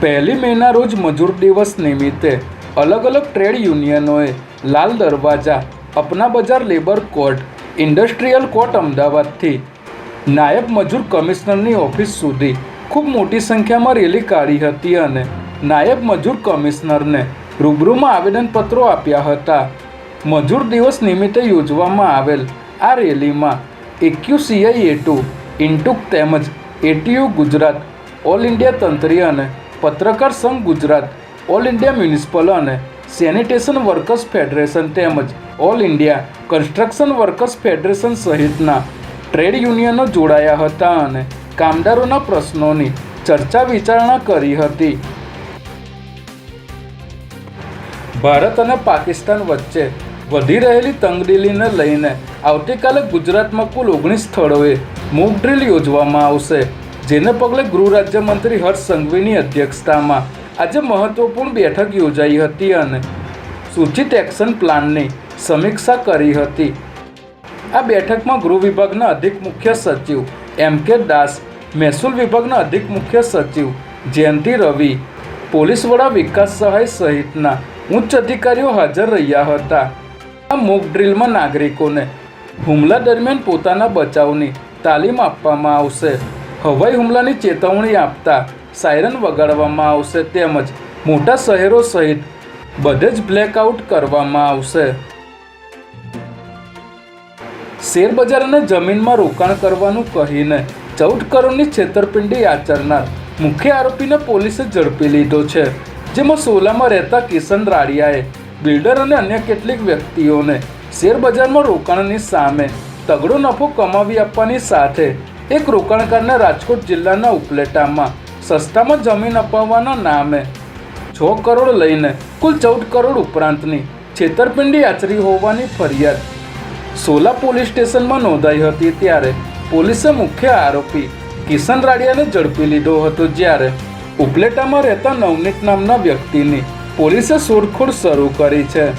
પહેલી મેના રોજ મજૂર દિવસ નિમિત્તે અલગ અલગ ટ્રેડ યુનિયનોએ લાલ દરવાજા, અપના બજાર લેબર કોર્ટ, ઇન્ડસ્ટ્રીયલ કોર્ટ અમદાવાદથી નાયબ મજૂર કમિશનરની ઓફિસ સુધી ખૂબ મોટી સંખ્યામાં રેલી કાઢી હતી અને નાયબ મજૂર કમિશનરને રૂબરૂમાં આવેદનપત્રો આપ્યા હતા. મજૂર દિવસ નિમિત્તે યોજવામાં આવેલ આ રેલીમાં એક્યુસીઆઈ એટુ ઇન્ટુક તેમજ એટીયુ ગુજરાત, ઓલ ઇન્ડિયા તંત્રી અને પત્રકાર સંઘ ગુજરાત ઓલ ઇન્ડિયા મ્યુનિસિપલ અને સેનિટેશન વર્કર્સ ફેડરેશન તેમજ all India construction workers federation સહિતના ટ્રેડ યુનિયનો જોડાયા હતા અને કામદારોના પ્રશ્નોની ચર્ચા વિચારણા કરી હતી. ભારત અને પાકિસ્તાન વચ્ચે વધી રહેલી તંગદિલીને લઈને આવતીકાલે ગુજરાતમાં કુલ ઓગણીસ સ્થળોએ મોક ડ્રીલ યોજવામાં આવશે. જેને પગલે ગૃહ રાજ્યમંત્રી હર્ષ સંઘવીની અધ્યક્ષતામાં આજે મહત્વપૂર્ણ બેઠક યોજાઈ હતી અને સૂચિત એક્શન પ્લાનની સમીક્ષા કરી હતી. આ બેઠકમાં ગૃહ વિભાગના અધિક મુખ્ય સચિવ એમ કે દાસ, મહેસૂલ વિભાગના અધિક મુખ્ય સચિવ જયંતિ રવિ, પોલીસ વડા વિકાસ સહાય સહિતના ઉચ્ચ અધિકારીઓ હાજર રહ્યા હતા. આ મોક ડ્રીલમાં નાગરિકોને હુમલા દરમિયાન પોતાના બચાવની તાલીમ આપવામાં આવશે. હવાઈ હુમલાની ચેતવણી આપતા સાયરન વગાડવામાં આવશે તેમજ મોટા શહેરો સહિત બધે જ બ્લેકઆઉટ કરવામાં આવશે. શેરબજાર અને જમીનમાં રોકાણ કરવાનું કહીને ચૌદ કરોડની છેતરપિંડી આચરનાર મુખ્ય આરોપીને પોલીસે ઝડપી લીધો છે, જેમાં સોલામાં રહેતા કિશન રાડિયાએ બિલ્ડર અને અન્ય કેટલીક વ્યક્તિઓને શેરબજારમાં રોકાણની સામે તગડો નફો કમાવી આપવાની સાથે એક રોકાણકારને રાજકોટ જિલ્લાના ઉપલેટામાં સસ્તામાં જમીન અપાવવાના નામે છ કરોડ લઈને કુલ ચૌદ કરોડ ઉપરાંતની છેતરપિંડી આચરી હોવાની ફરિયાદ. સોલા પોલીસ સ્ટેશનમાં નોંધાઈ હતી ત્યારે પોલીસે મુખ્ય આરોપી કિશન રાડિયાને ઝડપી લીધો હતો જ્યારે ઉપલેટામાં રહેતા નવનીત નામના વ્યક્તિની પોલીસે શોધખોળ શરૂ કરી છે.